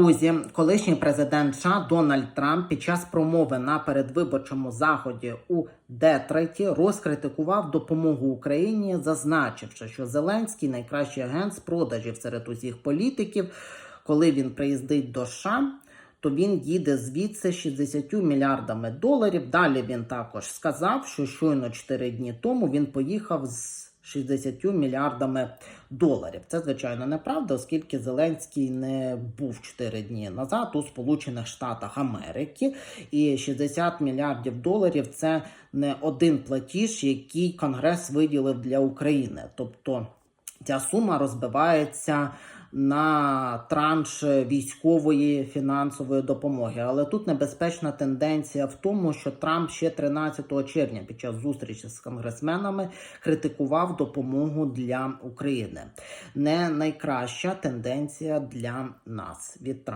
Друзі, колишній президент США Дональд Трамп під час промови на передвиборчому заході у Детройті розкритикував допомогу Україні, зазначивши, що Зеленський найкращий агент з продажів серед усіх політиків. Коли він приїздить до США, то він їде звідси 60 мільярдами доларів. Далі він також сказав, що щойно 4 дні тому він поїхав з 60 мільярдами доларів. Це звичайно неправда, оскільки Зеленський не був 4 дні назад у Сполучених Штатах Америки, і 60 мільярдів доларів це не один платіж, який Конгрес виділив для України. Тобто ця сума розбивається на транш військової фінансової допомоги. Але тут небезпечна тенденція в тому, що Трамп ще 13 червня під час зустрічі з конгресменами критикував допомогу для України. Не найкраща тенденція для нас від Трампа.